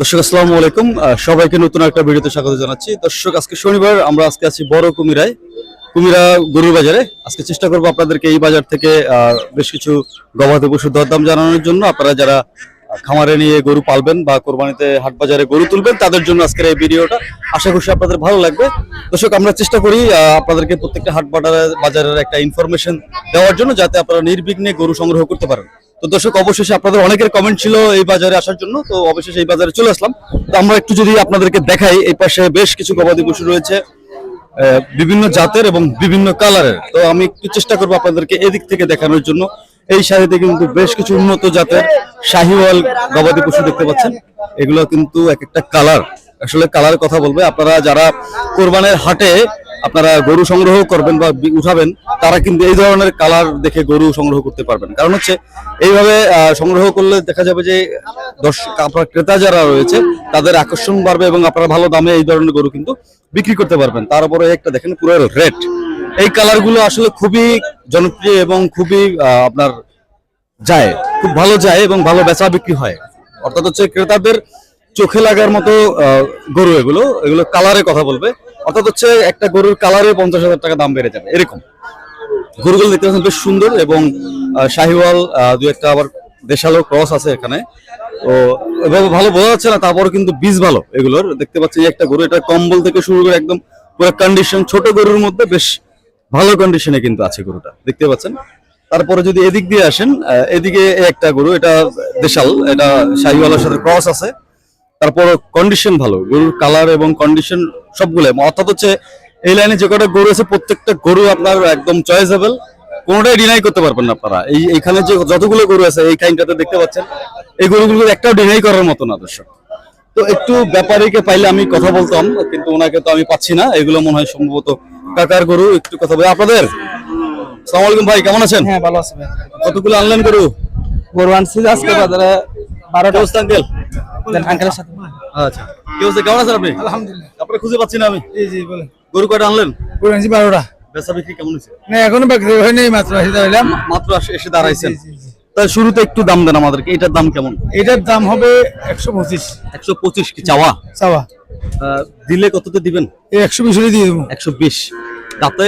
দর্শক, আসসালামু আলাইকুম। সবাইকে নতুন একটা ভিডিওতে স্বাগত জানাচ্ছি। দর্শক, আজকে শনিবার, আমরা আজকে আছি বড় কুমিরায়, কুমিরা গরুর বাজারে। আজকে চেষ্টা করব আপনাদেরকে এই বাজার থেকে বেশ কিছু গবাদি পশুর দরদাম জানানোর জন্য। আপনারা যারা খামারে নিয়ে গরু পালবেন বা কোরবানিতে হাট বাজারে গরু তুলবেন, তাদের জন্য আজকের এই ভিডিওটা আশা করছি আপনাদের ভালো লাগবে। দর্শক, আমরা চেষ্টা করি আপনাদেরকে প্রত্যেকটা হাট বাজারে- বাজারের একটা ইনফরমেশন দেওয়ার জন্য, যাতে আপনারা নির্বিঘ্নে গরু সংগ্রহ করতে পারেন। তো দর্শক, অবশেষে আপনাদের অনেকের কমেন্ট ছিল এই বাজারে আসার জন্য, তো অবশেষে এই বাজারে চলে আসলাম। তো আমরা একটু যদি আপনাদেরকে দেখাই, এই পাশে বেশ কিছু গবাদি পশু রয়েছে বিভিন্ন জাতের এবং বিভিন্ন কালারের। তো আমি একটু চেষ্টা করব আপনাদেরকে এদিক থেকে দেখানোর জন্য। এই সারিতে কিন্তু বেশ কিছু উন্নত জাতের শাহিওয়াল গবাদি পশু দেখতে পাচ্ছেন। এগুলো কিন্তু এক একটা কালার। আসলে কালারের কথা বলবে। আপনারা যারা কোরবানের হাটে আপনারা গরু সংগ্রহ করবেন বা উঠাবেন, তারা কিন্তু এই ধরনের কালার দেখে গরু সংগ্রহ করতে পারবেন। কারণ হচ্ছে, এইভাবে সংগ্রহ করলে দেখা যাবে যে দর্শক আপনার ক্রেতা যারা রয়েছে, তাদের আকর্ষণ বাড়বে এবং আপনারা ভালো দামে এই ধরনের গরু কিন্তু বিক্রি করতে পারবেন। তার উপরে একটা দেখেন, পুরো রেড। এই কালারগুলো আসলে খুবই জনপ্রিয় এবং খুবই আপনার যায়, খুব ভালো যায় এবং ভালো বেচা বিক্রি হয়। অর্থাৎ হচ্ছে ক্রেতাদের চোখে লাগার মতো গরু এগুলো এগুলো কালারে কথা বলবে। অর্থাৎ হচ্ছে একটা গরুর কালারে পঞ্চাশ হাজার টাকা দাম বেড়ে যাবে, এরকম। গরুগুলো দেখতে পাচ্ছেন বেশ সুন্দর এবং শাহিওয়াল দু একটা আবার দেশালো ক্রস আছে এখানে। তো এভাবে ভালো বোঝা যাচ্ছে না তারপরে কিন্তু বীজ ভালো এগুলোর। দেখতে পাচ্ছি একটা গরু, এটা কম্বল থেকে শুরু করে একদম পুরো কন্ডিশন ছোট গরুর মধ্যে বেশ ভালো কন্ডিশনে কিন্তু আছে গরুটা, দেখতে পাচ্ছেন। তারপরে যদি এদিক দিয়ে আসেন এদিকে একটা গরু, এটা দেশাল, এটা শাহিওয়ালার সাথে ক্রস আছে। তারপর কন্ডিশন ভালো, গরুর কালার এবং কন্ডিশন সবগুলো অর্থাৎ হচ্ছে এই লাইনে যে কটা গরু আছে প্রত্যেকটা গরু আপনার একদম চয়েসেবল কোনোটাই ডিনাই করতে পারবেন না আপনারা। এই এইখানে যে যতগুলো গরু আছে এই খাইনটাতে দেখতে পাচ্ছেন এই গরুগুলো একটাও ডিনাই করার মতো না দর্শক। তো একটু ব্যাপারীকে পাইলে আমি কথা বলতাম কিন্তু ওনাকে তো আমি পাচ্ছি না। এগুলো মনে হয় সম্ভবত কাকার গরু একটু কথা বলে। আপনাদের? সালাম আলাইকুম ভাই কেমন আছেন? হ্যাঁ ভালো আছে ভাই। কতগুলো আনলেন গরু? গরু আনছি আজকে বাজারে বারোটা। আঙ্কেল? আঙ্কেলের সাথে। আচ্ছা কি অবস্থা? কেমন আছেন আপনি? আলহামদুলিল্লাহ। খুঁজে পাচ্ছি না আমি। জি জি বলেন। গরু কয়টা আনলেন? গরু আনছি বারোটা। বেচা বিক্রি কেমন হয়েছে? না এখনও বিক্রি হয়নি মাত্র আসি দাঁড়ালাম মাত্র এসে দাঁড়াইছেন। তাহলে শুরুতে একটু দাম দেন আমাদেরকে এটার দাম কেমন? এটার দাম হবে একশো পঁচিশ। একশো পঁচিশ কি চাওয়া? চাওয়া। দিলে কততে দিবেন? এই একশো বিশ দিয়ে দেবো। একশো বিশ। দাঁতে?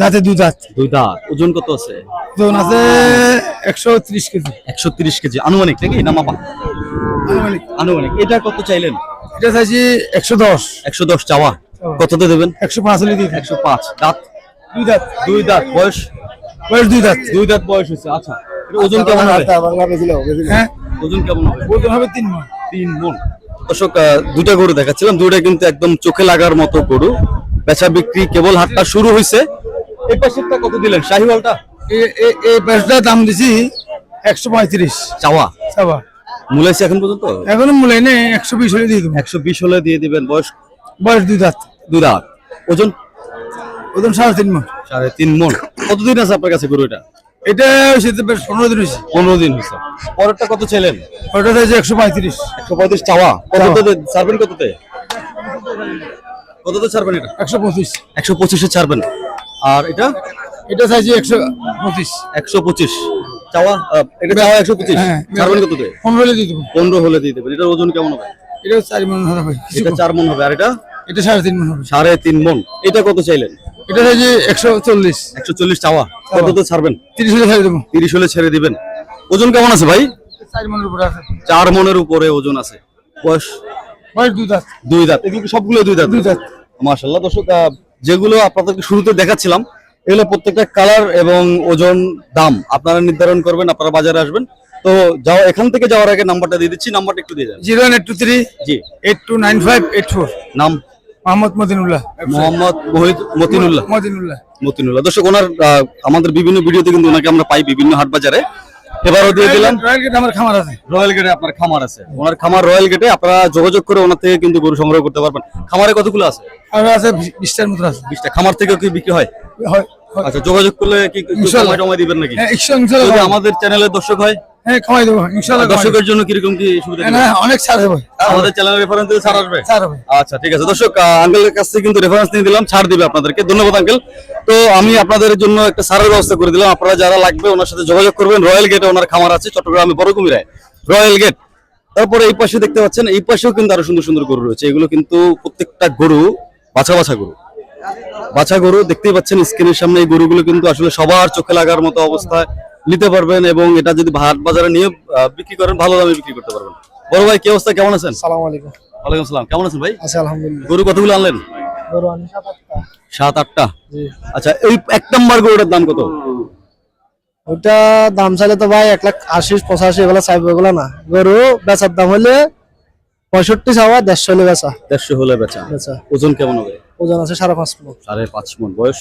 দাঁতে দু দাঁত। দুই দাঁত। ওজন কত আছে? ওজন আছে একশো ত্রিশ কেজি। একশো তিরিশ কেজি। আনুমানিক নাকি? না মাপা আনুমানিক। আনুমানিক। এটা কত চাইলেন? এটা চাইছি একশো দশ। একশো দশ চাওয়া। কততে দেবেন? একশো পাঁচ হলে দিয়ে একশো পাঁচ। দাঁত? দুই দাঁত। দুই দাঁত। বয়স? বয়স দুই দাঁত। দুই দাঁত বয়স হয়েছে। আচ্ছা। ওজন কেমন হবে? হ্যাঁ? ওজন কেমন হবে? ওজন হবে তিন মন। তিন মন। দর্শক দুটা গরু দেখাচ্ছিলাম। দুটা কিন্তু একদম চোখে লাগার মতো গরু। বেচা বিক্রি কেবল হাটটা শুরু হয়েছে। এই পাশেরটা কত দিলেন? শাহিওয়ালটা? এই ব্যবসার দাম দিছি একশো পঁয়ত্রিশ। চাওয়া। চাওয়া। মূলাইছে এখন পর্যন্ত? এখনও মূল্য নেই একশো বিশ হলে দিয়ে দেবো। একশো বিশ হলে দিয়ে দিবেন। বয়স? বয়স দুই দাঁত। দুই দাঁত। ওজন? ওজন সাড়ে তিন মন। সাড়ে তিন মন। কতদিন আছে আপনার কাছে গরু এটা? এটা হয়েছে বেশ পনেরো দিন হয়েছে। পনেরো দিন হয়েছে। পরেরটা কত ছিলেন ওটা চাইছে একশো পঁয়ত্রিশ। একশো পঁয়ত্রিশ চাওয়া। কততে ছাড়বেন কততে? কততে ছাড়বেন এটা? একশো পঁচিশ। একশো পঁচিশে ছাড়বেন। আর এটা? এটা চাইছি একশো পঁচিশ। একশো পঁচিশ। চাওয়া? এটা চাওয়া একশো পঁচিশ। হ্যাঁ ছাড়বেন পনেরো হলে দিয়ে দেবো। পনেরো হলে দিয়ে দেবেন। এটার ওজন কেমন হবে? এটা চার মন হবে। এটা চার মন হবে। আর এটা? এটা সাড়ে তিন মন হবে। সাড়ে তিন মন এটা কত চাইলেন? এটা চাইছি একশো চল্লিশ। একশো চল্লিশ চাওয়া। ছাড়বেন? তিরিশ হলে ছাড়ে দেবো। তিরিশ হলে ছেড়ে দিবেন। ওজন কেমন আছে ভাই? চার মনের উপরে আছে। চার মনের উপরে ওজন আছে। বয়স? বয়স দুই দাঁত। দুই দাঁত। এগুলো সবগুলো দুই দাঁত? দুই দাঁত। মাশাল্লাহ দর্শক যেগুলো আপনাদেরকে শুরুতে দেখাচ্ছিলাম এগুলো প্রত্যেকটা কালার এবং ওজন দাম আপনারা নির্ধারণ করবেন আপনারা বাজারে আসবেন। তো যাও এখান থেকে যাওয়ার আগে নাম্বারটা দিয়ে দিচ্ছি নাম্বারটা একটু দিয়ে যান। Zero one eight two three জি। Eight two nine five eight four. নাম? মোহাম্মদ মদিনুল্লাহ মোহাম্মদ মোহিত মতিনুল্লাহ। মদিনুল্লাহ মতিনুল্লাহ। দর্শক ওনার আমাদের বিভিন্ন ভিডিওতে কিন্তু ওনাকে আমরা পাই বিভিন্ন হাট বাজারে। এবারও দিয়ে দিলাম। রয়্যাল গেট আমার খামার আছে। রয়্যাল গেটে আপনার খামার আছে। ওনার খামার রয়্যাল গেটে আপনারা যোগাযোগ করে ওনার থেকে কিন্তু গরু সংগ্রহ করতে পারবেন। খামারে কতগুলো আছে? আর আছে বিশটার মতো আছে। বিশটা। খামার থেকেও কি বিক্রি হয়? হয়। আচ্ছা যোগাযোগ করলে কি। সময় টময় দিবেন নাকি? হ্যাঁ যদি আমাদের চ্যানেলের দর্শক হয়? হ্যাঁ খাওয়াই দেবো দেবো। দর্শকের জন্য কীরকম কি সুবিধা হ্যাঁ? না, অনেক ছাড় দেবো আমাদের চ্যানেলের রেফারেন্স দিয়ে ছাড় আসবে? ছাড় হবে। আচ্ছা ঠিক আছে। দর্শক আঙ্কেলের কাছ থেকে কিন্তু রেফারেন্স নিয়ে দিলাম ছাড় দিবে আপনাদেরকে। ধন্যবাদ আঙ্কেল তো আমি আপনাদের জন্য একটা সারের ব্যবস্থা করে দিলাম। আপনারা যারা লাগবে ওনার সাথে যোগাযোগ করবেন। রয়্যাল গেটে ওনার খামার আছে চট্টগ্রামে বড় কুমিরায় রয়্যাল গেট। তারপরে এই পাশে দেখতে পাচ্ছেন এই পাশেও কিন্তু আরও সুন্দর সুন্দর গরু রয়েছে। এগুলো কিন্তু প্রত্যেকটা গরু বাছা বাছা গরু। বাছা গরু দেখতেই পাচ্ছেন স্ক্রিনের সামনে এই গরুগুলো কিন্তু আসলে সবার চোখে লাগার মতো অবস্থায় নিতে পারবেন এবং এটা যদি হাট বাজারে নিয়ে বিক্রি করেন ভালো দামে বিক্রি করতে পারবেন। বড় ভাই কি অবস্থা? কেমন আছেন? সালাম আলাইকুম। ওয়ালাইকুম আসসালাম কেমন আছেন ভাই? আচ্ছা আলহামদুলিল্লাহ। গরু কতগুলো আনলেন? গরু আনি সাত আটটা। সাত আটটা? জি। আচ্ছা এই এক নম্বর গরুটার দাম কত? ওটা দাম চাইলে তো ভাই এক লাখ আশি পঁচাশি এগুলো চাইব এগুলো না। গরু বেচার দাম হলে পঁয়ষট্টি চাওয়া দেড়শো হলে বেচা। দেড়শো হলে বেচা। বেচা। ওজন কেমন হবে? ওজন আছে সাড়ে পাঁচ মন। সাড়ে পাঁচ মন। বয়স?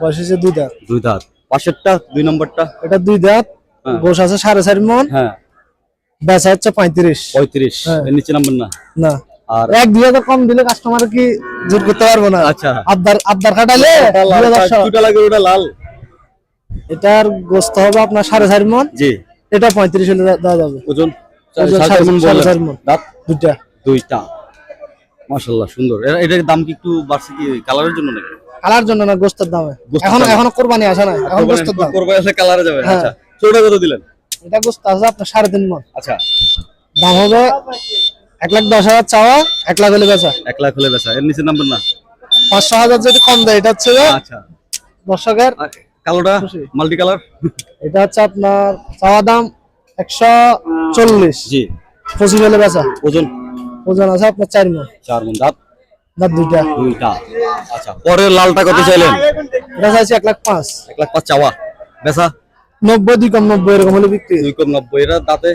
বয়স হচ্ছে দুই দাঁত। দুই দাঁত। পাশেরটা দুই নম্বরটা? এটা দুই দাঁত হ্যাঁ। গোস আছে সাড়ে চার মন হ্যাঁ। বেচা হচ্ছে পঁয়ত্রিশ। পঁয়ত্রিশ। হ্যাঁ। নিচে নাম্বার না? না। আর এক দুই হাজার কম দিলে কাস্টমার কি জোর করতে পারব না? আচ্ছা। আবদার আবদার দুই দুটা লাগে ওটা লাল। এটার গোস্ত হবে আপনার সাড়ে চার মন। জি। এটা পঁয়ত্রিশ হলে দেওয়া যাবে। ওজন? সাড়ে। চার। দাঁত? দুইটা। দুইটা। মাশাল্লাহ সুন্দর। এটার দাম কি একটু বাড়ছে কি কালারের জন্য নাকি? কালার জন্য না গোস্তের দামে। এখন এখনও কোরবানি আসে না এখন গোস্তের দাম। করবে আসলে কালারে যাবে। হ্যাঁ। আচ্ছা ছোটটা কত দিলেন? এটা গোস্ত আছে আপনার সাড়ে তিন মন আচ্ছা। দাম হবে এক লাখ দশ হাজার চাওয়া এক লাখ হলে বেচা। এক লাখ হলে বেচা। এর নিচে নাম্বার না? পাঁচশো হাজার যদি কম দেয় এটা হচ্ছে আচ্ছা। দর্শকের কালোটা? Multi colour? এটা হচ্ছে আপনার চাওয়া দাম একশো চল্লিশ। জি। পঁচিশ হলে বেচা। ওজন? ওজন আছে আপনার চার মন। চার মন দাঁত? দাঁত দুইটা। দুইটা। আচ্ছা পরের লালটা কত চাইলেন? এটা চাইছে এক লাখ পাঁচ। এক লাখ পাঁচ চাওয়া। বেচা? নব্বই দুই কম নব্বই এরকম হলে বিক্রি। দুই কম নব্বই এটা দাঁতে?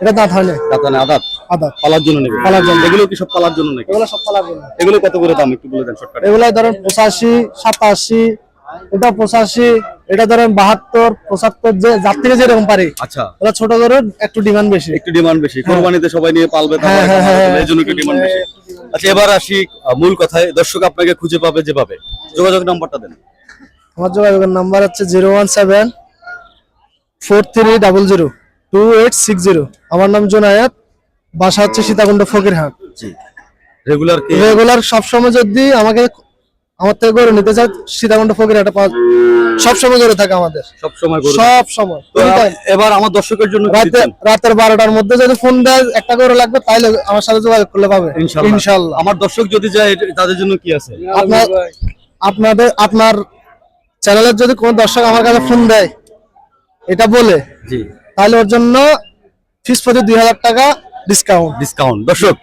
এটা দাঁত হয় না। দাঁত মানে আদাত? আদা পালার জন্য নেবে। পালার জন্য। এগুলো কি সব পালার জন্য নাকি? এগুলো সব পালার জন্য। এগুলো কত করে দাম একটু বলে দেন শর্টকাটে। এগুলাই ধরেন পঁচাশি সাতাশি এটা পঁচাশি এটা ধরেন বাহাত্তর পঁচাত্তর যে যার থেকে যেরকম পারি। আচ্ছা। ওরা ছোট করে একটু ডিমান্ড বেশি। একটু ডিমান্ড বেশি। কোরবানিতে সবাই নিয়ে পালবে হ্যাঁ, হ্যাঁ, হ্যাঁ, এই জন্য একটু ডিমান্ড বেশি। আচ্ছা এবার আসি মূল কথায়। দর্শক আপনাকে খুঁজে পাবে যেভাবে। যোগাযোগ নাম্বারটা দেন। আমার যোগাযোগের নাম্বার হচ্ছে zero one seven four three double zero two eight six zero. আমার নাম জোনায়েত বাসা হচ্ছে সীতাকুণ্ড ফকিরহাট। জি। রেগুলার রেগুলার সবসময় যদি আমাকে আমার থেকে গরু নিতে চাই সীতাকুণ্ড ফকিরহাটে পাওয়া সবসময় গরু থাকে আমাদের। সব সময় সব সময়। এবার আমার দর্শকের জন্য রাতে রাতের বারোটার মধ্যে যদি ফোন দেয় একটা করে লাগবে তাহলে আমার সাথে যোগাযোগ করলে পাবে। ইনশাল্লাহ। আমার দর্শক যদি যায় তাদের জন্য কি আছে? আপনার আপনাদের আপনার চ্যানেলের যদি কোনো দর্শক আমার কাছে ফোন দেয় এটা বলে জি। তাহলে ওর জন্য ফিস প্রতি দুই হাজার টাকা ডিসকাউন্ট ডিসকাউন্ট দর্শক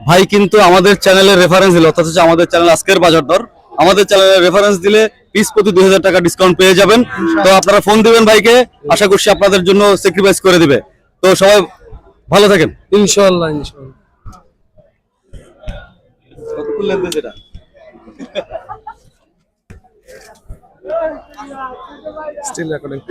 ভাই কিন্তু আমাদের চ্যানেলের রেফারেন্স দিল অর্থাৎ আমাদের চ্যানেল আজকের বাজার দর আমাদের চ্যানেলের রেফারেন্স দিলে পিস প্রতি দুই হাজার টাকা ডিসকাউন্ট পেয়ে যাবেন। তো আপনারা ফোন দিবেন ভাইকে আশা করছি আপনাদের জন্য স্যাক্রিফাইস করে দিবে। তো সবাই ভালো থাকেন। ইনশাল্লাহ ইনশাল্লাহ still recording.